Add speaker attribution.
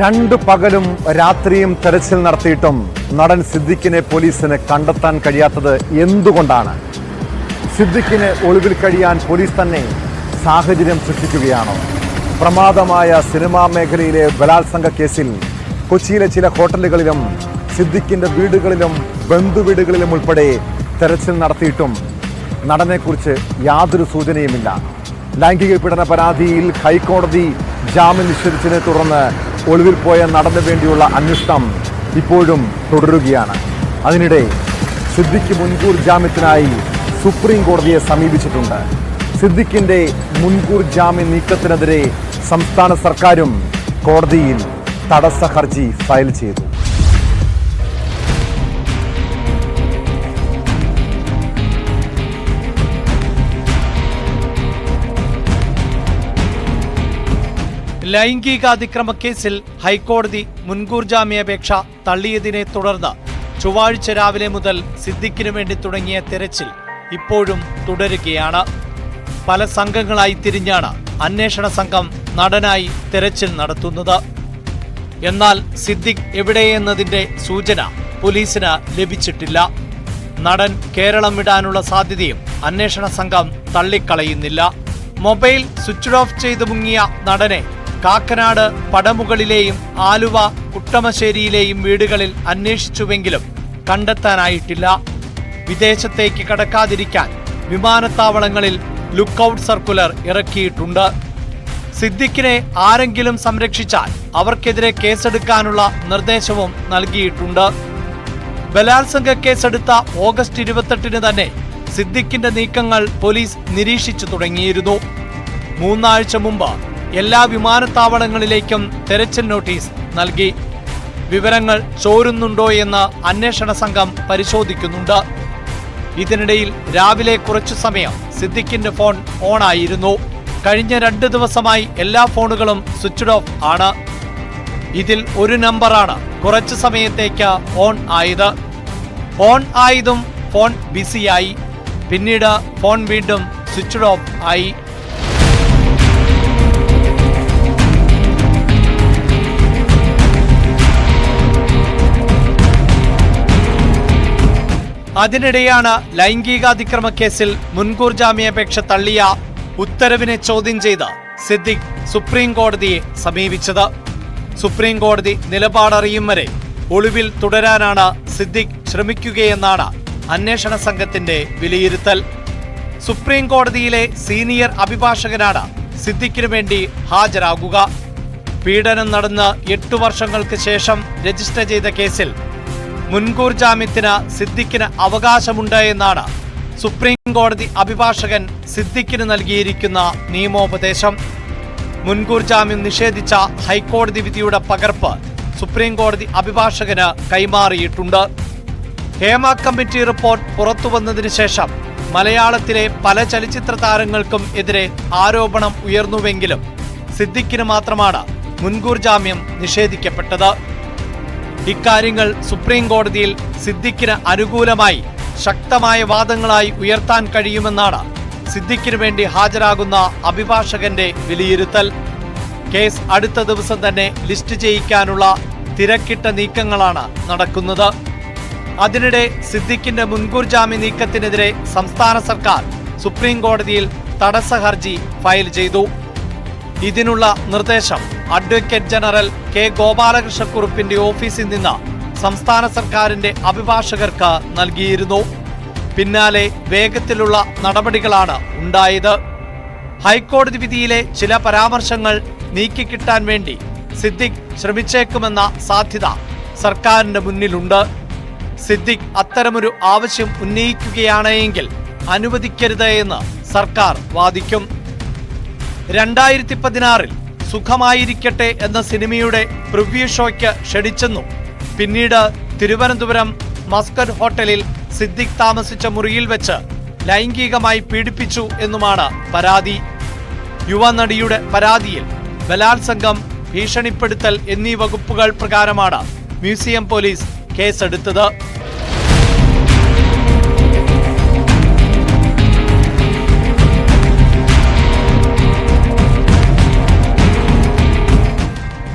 Speaker 1: രണ്ടു പകലും രാത്രിയും തെരച്ചിൽ നടത്തിയിട്ടും നടൻ സിദ്ദിഖിനെ പോലീസിന് കണ്ടെത്താൻ കഴിയാത്തത് എന്തുകൊണ്ടാണ്? സിദ്ദിഖിന് ഒളിവിൽ കഴിയാൻ പോലീസ് തന്നെ സാഹചര്യം സൃഷ്ടിക്കുകയാണോ? പ്രമാദമായ സിനിമാ മേഖലയിലെ ബലാത്സംഗ കേസിൽ കൊച്ചിയിലെ ചില ഹോട്ടലുകളിലും സിദ്ദിഖിന്റെ വീടുകളിലും ബന്ധുവീടുകളിലും ഉൾപ്പെടെ തെരച്ചിൽ നടത്തിയിട്ടും നടനെക്കുറിച്ച് യാതൊരു സൂചനയുമില്ല. ലൈംഗിക പീഡന പരാതിയിൽ ഹൈക്കോടതി ജാമ്യം നിഷേധിച്ചതിനെ തുടർന്ന് ഒളിവിൽ പോയ നടന് വേണ്ടിയുള്ള അന്വേഷണം ഇപ്പോഴും തുടരുകയാണ്. അതിനിടെ സിദ്ദിഖ് മുൻകൂർ ജാമ്യത്തിനായി സുപ്രീം കോടതിയെ സമീപിച്ചിട്ടുണ്ട്. സിദ്ദിഖിന്റെ മുൻകൂർ ജാമ്യ നീക്കത്തിനെതിരെ സംസ്ഥാന സർക്കാരും കോടതിയിൽ തടസ്സ ഹർജി ഫയൽ ചെയ്തു.
Speaker 2: ലൈംഗിക അതിക്രമ കേസിൽ ഹൈക്കോടതി മുൻകൂർ ജാമ്യാപേക്ഷ തള്ളിയതിനെ തുടർന്ന് ചൊവ്വാഴ്ച രാവിലെ മുതൽ സിദ്ദിഖിനു വേണ്ടി തുടങ്ങിയ തെരച്ചിൽ ഇപ്പോഴും തുടരുകയാണ്. പല സംഘങ്ങളായി തിരിഞ്ഞാണ് അന്വേഷണ സംഘം നടനായി തെരച്ചിൽ നടത്തുന്നത്. എന്നാൽ സിദ്ദിഖ് എവിടെയെന്നതിന്റെ സൂചന പോലീസിന് ലഭിച്ചിട്ടില്ല. നടൻ കേരളം വിടാനുള്ള സാധ്യതയും അന്വേഷണ സംഘം തള്ളിക്കളയുന്നില്ല. മൊബൈൽ സ്വിച്ച് ഓഫ് ചെയ്ത് മുങ്ങിയ നടനെ കാക്കനാട് പടമുകളിലെയും ആലുവ കുട്ടമശ്ശേരിയിലെയും വീടുകളിൽ അന്വേഷിച്ചുവെങ്കിലും കണ്ടെത്താനായിട്ടില്ല. വിദേശത്തേക്ക് കടക്കാതിരിക്കാൻ വിമാനത്താവളങ്ങളിൽ ലുക്കൌട്ട് സർക്കുലർ ഇറക്കിയിട്ടുണ്ട്. സിദ്ദിഖിനെ ആരെങ്കിലും സംരക്ഷിച്ചാൽ അവർക്കെതിരെ കേസെടുക്കാനുള്ള നിർദ്ദേശവും നൽകിയിട്ടുണ്ട്. ബലാത്സംഗ കേസെടുത്ത ഓഗസ്റ്റ് ഇരുപത്തെട്ടിന് തന്നെ സിദ്ദിഖിന്റെ നീക്കങ്ങൾ പോലീസ് നിരീക്ഷിച്ചു തുടങ്ങിയിരുന്നു. മൂന്നാഴ്ച മുമ്പ് എല്ലാ വിമാനത്താവളങ്ങളിലേക്കും തെരച്ചിൽ നോട്ടീസ് നൽകി. വിവരങ്ങൾ ചോരുന്നുണ്ടോ എന്ന് അന്വേഷണ സംഘം പരിശോധിക്കുന്നുണ്ട്. ഇതിനിടയിൽ രാവിലെ കുറച്ചു സമയം സിദ്ദിഖിന്റെ ഫോൺ ഓണായിരുന്നു. കഴിഞ്ഞ രണ്ട് ദിവസമായി എല്ലാ ഫോണുകളും സ്വിച്ച്ഡ് ഓഫ് ആണ്. ഇതിൽ ഒരു നമ്പറാണ് കുറച്ചു സമയത്തേക്ക് ഓൺ ആയത്. ഓൺ ആയതും ഫോൺ ബിസിയായി. പിന്നീട് ഫോൺ വീണ്ടും സ്വിച്ച്ഡ് ഓഫ് ആയി. അതിനിടെയാണ് ലൈംഗികാതിക്രമ കേസിൽ മുൻകൂർ ജാമ്യാപേക്ഷ തള്ളിയ ഉത്തരവിനെ ചോദ്യം ചെയ്ത് സിദ്ദിഖ് സുപ്രീം കോടതിയെ സമീപിച്ചത്. സുപ്രീം കോടതി നിലപാടറിയും വരെ ഒളിവിൽ തുടരാനാണ് സിദ്ദിഖ് ശ്രമിക്കുകയെന്നാണ് അന്വേഷണ സംഘത്തിന്റെ വിലയിരുത്തൽ. സുപ്രീം കോടതിയിലെ സീനിയർ അഭിഭാഷകനാണ് സിദ്ദിഖിനു വേണ്ടി ഹാജരാകുക. പീഡനം നടന്ന് എട്ടു വർഷങ്ങൾക്ക് ശേഷം രജിസ്റ്റർ ചെയ്ത കേസിൽ മുൻകൂർ ജാമ്യത്തിന് സിദ്ദിഖിന് അവകാശമുണ്ട് എന്നാണ് സുപ്രീം കോടതി അഭിഭാഷകൻ സിദ്ദിഖിന് നൽകിയിരിക്കുന്ന നിയമോപദേശം. മുൻകൂർ ജാമ്യം നിഷേധിച്ച ഹൈക്കോടതി വിധിയുടെ പകർപ്പ് സുപ്രീം കോടതി അഭിഭാഷകന് കൈമാറിയിട്ടുണ്ട്. ഹേമ കമ്മിറ്റി റിപ്പോർട്ട് പുറത്തുവന്നതിന് ശേഷം മലയാളത്തിലെ പല ചലച്ചിത്ര താരങ്ങൾക്കും എതിരെ ആരോപണം ഉയർന്നുവെങ്കിലും സിദ്ദിഖിന് മാത്രമാണ് മുൻകൂർ ജാമ്യം നിഷേധിക്കപ്പെട്ടത്. ഇക്കാര്യങ്ങൾ സുപ്രീം കോടതിയിൽ സിദ്ദിഖിന് അനുകൂലമായി ശക്തമായ വാദങ്ങളായി ഉയർത്താൻ കഴിയുമെന്നാണ് സിദ്ദിഖിനു വേണ്ടി ഹാജരാകുന്ന അഭിഭാഷകന്റെ വിലയിരുത്തൽ. കേസ് അടുത്ത ദിവസം തന്നെ ലിസ്റ്റ് ചെയ്യിക്കാനുള്ള തിരക്കിട്ട നീക്കങ്ങളാണ് നടക്കുന്നത്. അതിനിടെ സിദ്ദിഖിന്റെ മുൻകൂർ ജാമ്യ നീക്കത്തിനെതിരെ സംസ്ഥാന സർക്കാർ സുപ്രീം കോടതിയിൽ തടസ്സ ഹർജി ഫയൽ ചെയ്തു. ഇതിനുള്ള നിർദ്ദേശം അഡ്വക്കേറ്റ് ജനറൽ കെ ഗോപാലകൃഷ്ണക്കുറുപ്പിന്റെ ഓഫീസിൽ നിന്ന് സംസ്ഥാന സർക്കാരിന്റെ അഭിഭാഷകർക്ക് നൽകിയിരുന്നു. പിന്നാലെ വേഗത്തിലുള്ള നടപടികളാണ് ഉണ്ടായത്. ഹൈക്കോടതി വിധിയിലെ ചില പരാമർശങ്ങൾ നീക്കിക്കിട്ടാൻ വേണ്ടി സിദ്ദിഖ് ശ്രമിച്ചേക്കുമെന്ന സാധ്യത സർക്കാരിന്റെ മുന്നിലുണ്ട്. സിദ്ദിഖ് അത്തരമൊരു ആവശ്യം ഉന്നയിക്കുകയാണെങ്കിൽ അനുവദിക്കരുത് എന്ന് സർക്കാർ വാദിക്കും. രണ്ടായിരത്തി പതിനാറിൽ സുഖമായിരിക്കട്ടെ എന്ന സിനിമയുടെ പ്രിവ്യൂ ഷോയ്ക്ക് ക്ഷണിച്ചെന്നും. പിന്നീട് തിരുവനന്തപുരം മസ്കറ്റ് ഹോട്ടലിൽ സിദ്ദിഖ് താമസിച്ച മുറിയിൽ വെച്ച് ലൈംഗികമായി പീഡിപ്പിച്ചു എന്നുമാണ് പരാതി. യുവനടിയുടെ പരാതിയിൽ ബലാത്സംഗം ഭീഷണിപ്പെടുത്തൽ എന്നീ വകുപ്പുകൾ പ്രകാരമാണ് മ്യൂസിയം പോലീസ് കേസെടുത്തത്.